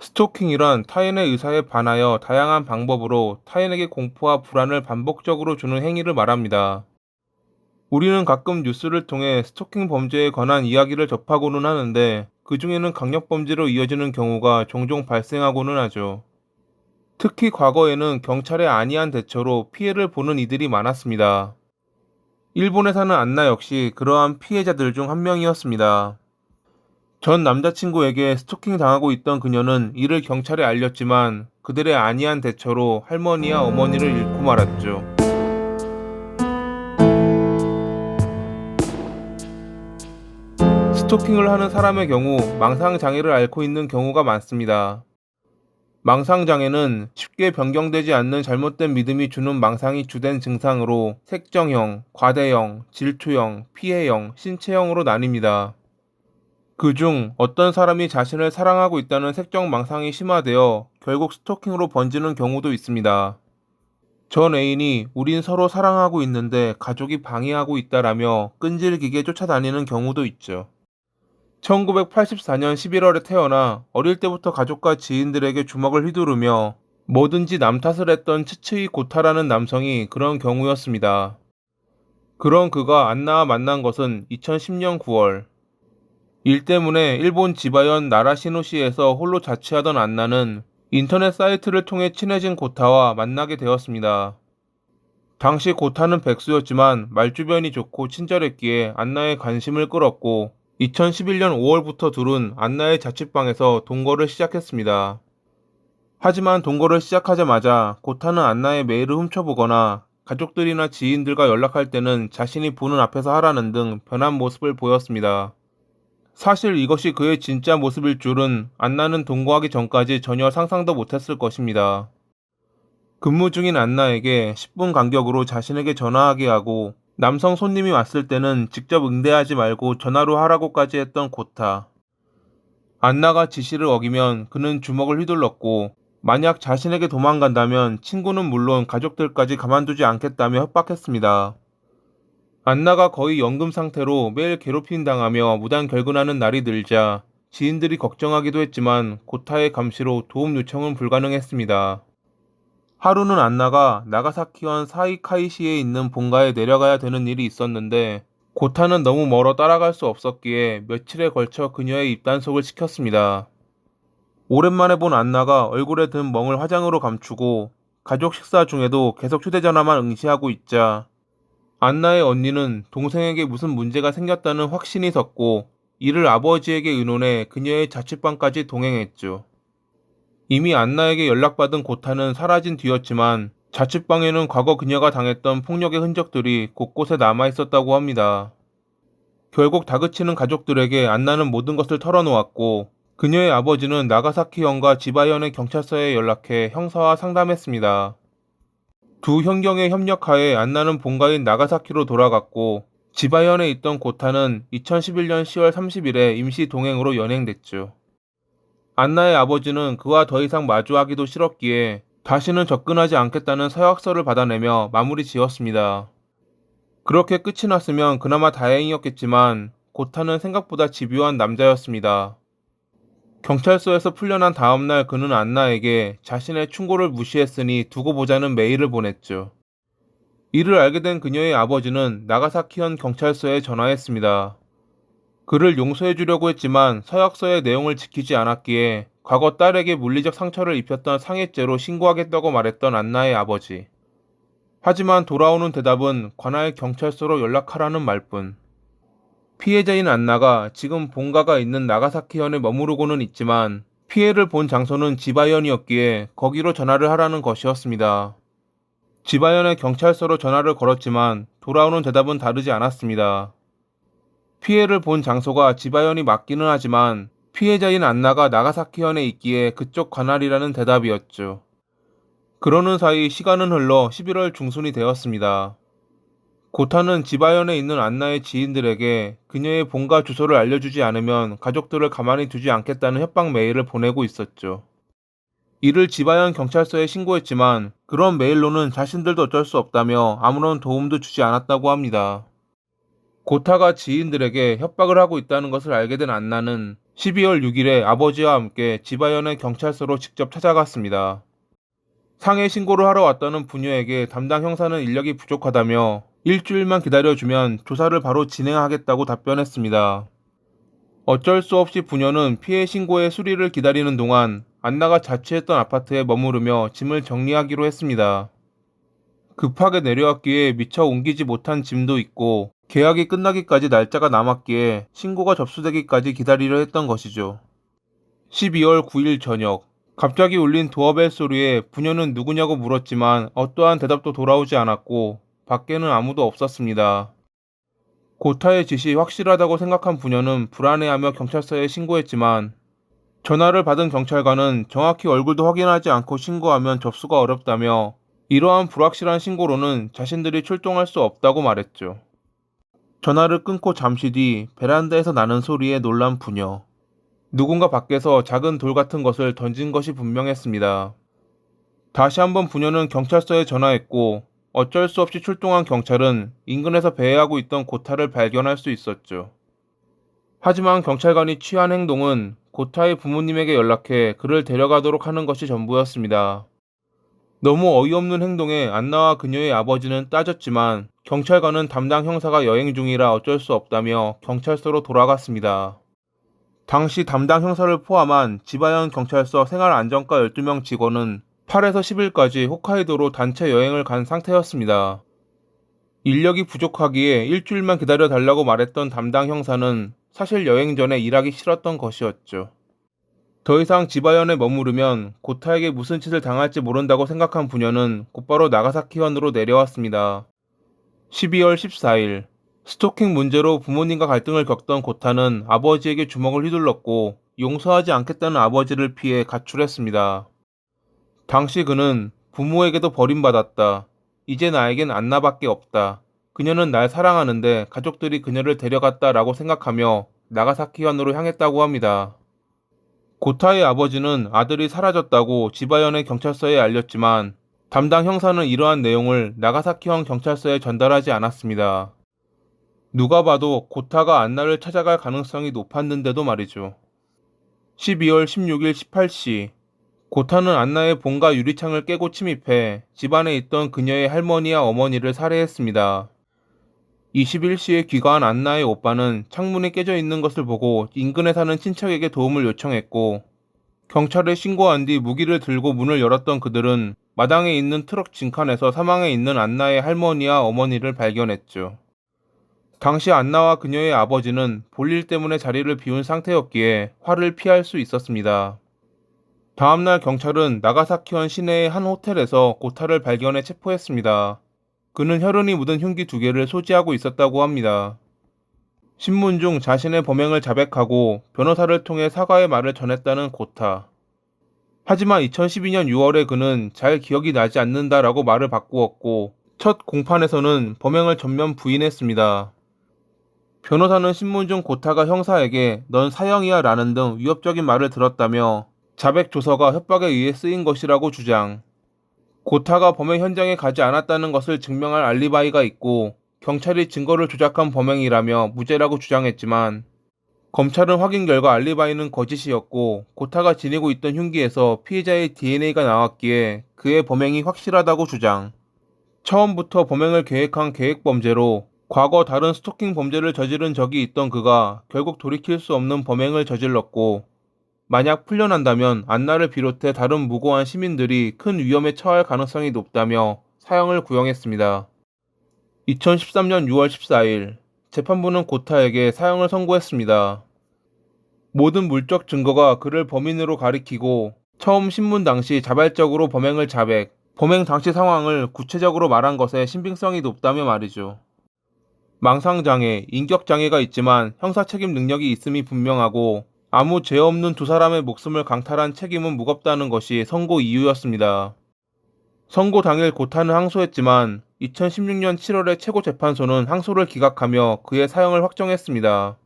스토킹이란 타인의 의사에 반하여 다양한 방법으로 타인에게 공포와 불안을 반복적으로 주는 행위를 말합니다. 우리는 가끔 뉴스를 통해 스토킹 범죄에 관한 이야기를 접하고는 하는데 그 중에는 강력범죄로 이어지는 경우가 종종 발생하고는 하죠. 특히 과거에는 경찰의 안이한 대처로 피해를 보는 이들이 많았습니다. 일본에 사는 안나 역시 그러한 피해자들 중 한 명이었습니다. 전 남자친구에게 스토킹 당하고 있던 그녀는 이를 경찰에 알렸지만 그들의 안이한 대처로 할머니와 어머니를 잃고 말았죠. 스토킹을 하는 사람의 경우 망상장애를 앓고 있는 경우가 많습니다. 망상장애는 쉽게 변경되지 않는 잘못된 믿음이 주는 망상이 주된 증상으로 색정형, 과대형, 질투형, 피해형, 신체형으로 나뉩니다. 그중 어떤 사람이 자신을 사랑하고 있다는 색정 망상이 심화되어 결국 스토킹으로 번지는 경우도 있습니다. 전 애인이 우린 서로 사랑하고 있는데 가족이 방해하고 있다라며 끈질기게 쫓아다니는 경우도 있죠. 1984년 11월에 태어나 어릴 때부터 가족과 지인들에게 주먹을 휘두르며 뭐든지 남 탓을 했던 츠츠이 고타라는 남성이 그런 경우였습니다. 그런 그가 안나와 만난 것은 2010년 9월. 일 때문에 일본 지바현 나라시노시에서 홀로 자취하던 안나는 인터넷 사이트를 통해 친해진 고타와 만나게 되었습니다. 당시 고타는 백수였지만 말주변이 좋고 친절했기에 안나의 관심을 끌었고 2011년 5월부터 둘은 안나의 자취방에서 동거를 시작했습니다. 하지만 동거를 시작하자마자 고타는 안나의 메일을 훔쳐보거나 가족들이나 지인들과 연락할 때는 자신이 보는 앞에서 하라는 등 변한 모습을 보였습니다. 사실 이것이 그의 진짜 모습일 줄은 안나는 동거하기 전까지 전혀 상상도 못했을 것입니다. 근무 중인 안나에게 10분 간격으로 자신에게 전화하게 하고 남성 손님이 왔을 때는 직접 응대하지 말고 전화로 하라고까지 했던 고타. 안나가 지시를 어기면 그는 주먹을 휘둘렀고 만약 자신에게 도망간다면 친구는 물론 가족들까지 가만두지 않겠다며 협박했습니다. 안나가 거의 연금 상태로 매일 괴롭힘 당하며 무단 결근하는 날이 늘자 지인들이 걱정하기도 했지만 고타의 감시로 도움 요청은 불가능했습니다. 하루는 안나가 나가사키현 사이카이시에 있는 본가에 내려가야 되는 일이 있었는데 고타는 너무 멀어 따라갈 수 없었기에 며칠에 걸쳐 그녀의 입단속을 시켰습니다. 오랜만에 본 안나가 얼굴에 든 멍을 화장으로 감추고 가족 식사 중에도 계속 휴대전화만 응시하고 있자 안나의 언니는 동생에게 무슨 문제가 생겼다는 확신이 섰고 이를 아버지에게 의논해 그녀의 자취방까지 동행했죠. 이미 안나에게 연락받은 고타는 사라진 뒤였지만 자취방에는 과거 그녀가 당했던 폭력의 흔적들이 곳곳에 남아 있었다고 합니다. 결국 다그치는 가족들에게 안나는 모든 것을 털어놓았고 그녀의 아버지는 나가사키 현과 지바현의 경찰서에 연락해 형사와 상담했습니다. 두 현경의 협력하에 안나는 본가인 나가사키로 돌아갔고 지바현에 있던 고타는 2011년 10월 30일에 임시 동행으로 연행됐죠. 안나의 아버지는 그와 더 이상 마주하기도 싫었기에 다시는 접근하지 않겠다는 서약서를 받아내며 마무리 지었습니다. 그렇게 끝이 났으면 그나마 다행이었겠지만 고타는 생각보다 집요한 남자였습니다. 경찰서에서 풀려난 다음날 그는 안나에게 자신의 충고를 무시했으니 두고 보자는 메일을 보냈죠. 이를 알게 된 그녀의 아버지는 나가사키현 경찰서에 전화했습니다. 그를 용서해 주려고 했지만 서약서의 내용을 지키지 않았기에 과거 딸에게 물리적 상처를 입혔던 상해죄로 신고하겠다고 말했던 안나의 아버지. 하지만 돌아오는 대답은 관할 경찰서로 연락하라는 말뿐. 피해자인 안나가 지금 본가가 있는 나가사키현에 머무르고는 있지만 피해를 본 장소는 지바현이었기에 거기로 전화를 하라는 것이었습니다. 지바현의 경찰서로 전화를 걸었지만 돌아오는 대답은 다르지 않았습니다. 피해를 본 장소가 지바현이 맞기는 하지만 피해자인 안나가 나가사키현에 있기에 그쪽 관할이라는 대답이었죠. 그러는 사이 시간은 흘러 11월 중순이 되었습니다. 고타는 지바현에 있는 안나의 지인들에게 그녀의 본가 주소를 알려주지 않으면 가족들을 가만히 두지 않겠다는 협박 메일을 보내고 있었죠. 이를 지바현 경찰서에 신고했지만 그런 메일로는 자신들도 어쩔 수 없다며 아무런 도움도 주지 않았다고 합니다. 고타가 지인들에게 협박을 하고 있다는 것을 알게 된 안나는 12월 6일에 아버지와 함께 지바현의 경찰서로 직접 찾아갔습니다. 상해 신고를 하러 왔다는 부녀에게 담당 형사는 인력이 부족하다며 일주일만 기다려주면 조사를 바로 진행하겠다고 답변했습니다. 어쩔 수 없이 부녀는 피해 신고의 수리를 기다리는 동안 안나가 자취했던 아파트에 머무르며 짐을 정리하기로 했습니다. 급하게 내려왔기에 미처 옮기지 못한 짐도 있고 계약이 끝나기까지 날짜가 남았기에 신고가 접수되기까지 기다리려 했던 것이죠. 12월 9일 저녁 갑자기 울린 도어벨 소리에 부녀는 누구냐고 물었지만 어떠한 대답도 돌아오지 않았고 밖에는 아무도 없었습니다. 고타의 짓이 확실하다고 생각한 부녀는 불안해하며 경찰서에 신고했지만 전화를 받은 경찰관은 정확히 얼굴도 확인하지 않고 신고하면 접수가 어렵다며 이러한 불확실한 신고로는 자신들이 출동할 수 없다고 말했죠. 전화를 끊고 잠시 뒤 베란다에서 나는 소리에 놀란 부녀. 누군가 밖에서 작은 돌 같은 것을 던진 것이 분명했습니다. 다시 한번 부녀는 경찰서에 전화했고 어쩔 수 없이 출동한 경찰은 인근에서 배회하고 있던 고타를 발견할 수 있었죠. 하지만 경찰관이 취한 행동은 고타의 부모님에게 연락해 그를 데려가도록 하는 것이 전부였습니다. 너무 어이없는 행동에 안나와 그녀의 아버지는 따졌지만 경찰관은 담당 형사가 여행 중이라 어쩔 수 없다며 경찰서로 돌아갔습니다. 당시 담당 형사를 포함한 지바현 경찰서 생활안전과 12명 직원은 8에서 10일까지 홋카이도로 단체 여행을 간 상태였습니다. 인력이 부족하기에 일주일만 기다려 달라고 말했던 담당 형사는 사실 여행 전에 일하기 싫었던 것이었죠. 더 이상 지바현에 머무르면 고타에게 무슨 짓을 당할지 모른다고 생각한 부녀는 곧바로 나가사키현으로 내려왔습니다. 12월 14일 스토킹 문제로 부모님과 갈등을 겪던 고타는 아버지에게 주먹을 휘둘렀고 용서하지 않겠다는 아버지를 피해 가출했습니다. 당시 그는 부모에게도 버림받았다. 이제 나에겐 안나밖에 없다. 그녀는 날 사랑하는데 가족들이 그녀를 데려갔다라고 생각하며 나가사키현으로 향했다고 합니다. 고타의 아버지는 아들이 사라졌다고 지바현의 경찰서에 알렸지만 담당 형사는 이러한 내용을 나가사키현 경찰서에 전달하지 않았습니다. 누가 봐도 고타가 안나를 찾아갈 가능성이 높았는데도 말이죠. 12월 16일 18시 고타는 안나의 본가 유리창을 깨고 침입해 집안에 있던 그녀의 할머니와 어머니를 살해했습니다. 21시에 귀가한 안나의 오빠는 창문이 깨져 있는 것을 보고 인근에 사는 친척에게 도움을 요청했고 경찰에 신고한 뒤 무기를 들고 문을 열었던 그들은 마당에 있는 트럭 진칸에서 사망해 있는 안나의 할머니와 어머니를 발견했죠. 당시 안나와 그녀의 아버지는 볼일 때문에 자리를 비운 상태였기에 화를 피할 수 있었습니다. 다음날 경찰은 나가사키현 시내의 한 호텔에서 고타를 발견해 체포했습니다. 그는 혈흔이 묻은 흉기 두 개를 소지하고 있었다고 합니다. 신문 중 자신의 범행을 자백하고 변호사를 통해 사과의 말을 전했다는 고타. 하지만 2012년 6월에 그는 잘 기억이 나지 않는다라고 말을 바꾸었고 첫 공판에서는 범행을 전면 부인했습니다. 변호사는 신문 중 고타가 형사에게 넌 사형이야 라는 등 위협적인 말을 들었다며 자백 조서가 협박에 의해 쓰인 것이라고 주장. 고타가 범행 현장에 가지 않았다는 것을 증명할 알리바이가 있고 경찰이 증거를 조작한 범행이라며 무죄라고 주장했지만 검찰은 확인 결과 알리바이는 거짓이었고 고타가 지니고 있던 흉기에서 피해자의 DNA가 나왔기에 그의 범행이 확실하다고 주장. 처음부터 범행을 계획한 계획 범죄로 과거 다른 스토킹 범죄를 저지른 적이 있던 그가 결국 돌이킬 수 없는 범행을 저질렀고 만약 풀려난다면 안나를 비롯해 다른 무고한 시민들이 큰 위험에 처할 가능성이 높다며 사형을 구형했습니다. 2013년 6월 14일 재판부는 고타에게 사형을 선고했습니다. 모든 물적 증거가 그를 범인으로 가리키고 처음 신문 당시 자발적으로 범행을 자백, 범행 당시 상황을 구체적으로 말한 것에 신빙성이 높다며 말이죠. 망상장애, 인격장애가 있지만 형사 책임 능력이 있음이 분명하고 아무 죄 없는 두 사람의 목숨을 강탈한 책임은 무겁다는 것이 선고 이유였습니다. 선고 당일 고타는 항소했지만 2016년 7월에 최고재판소는 항소를 기각하며 그의 사형을 확정했습니다.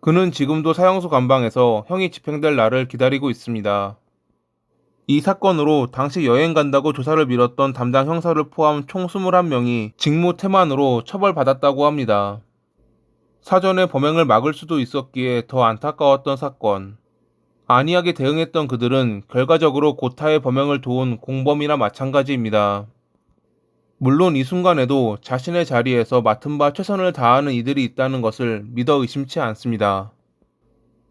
그는 지금도 사형소 감방에서 형이 집행될 날을 기다리고 있습니다. 이 사건으로 당시 여행 간다고 조사를 미뤘던 담당 형사를 포함 총 21명이 직무 태만으로 처벌받았다고 합니다. 사전에 범행을 막을 수도 있었기에 더 안타까웠던 사건. 안이하게 대응했던 그들은 결과적으로 고타의 범행을 도운 공범이나 마찬가지입니다. 물론 이 순간에도 자신의 자리에서 맡은 바 최선을 다하는 이들이 있다는 것을 믿어 의심치 않습니다.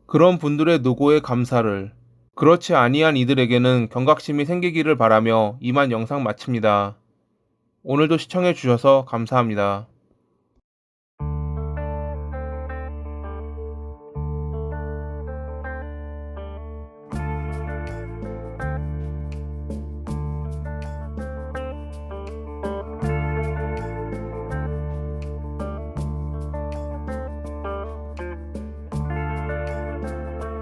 그런 분들의 노고에 감사를, 그렇지 아니한 이들에게는 경각심이 생기기를 바라며 이만 영상 마칩니다. 오늘도 시청해 주셔서 감사합니다.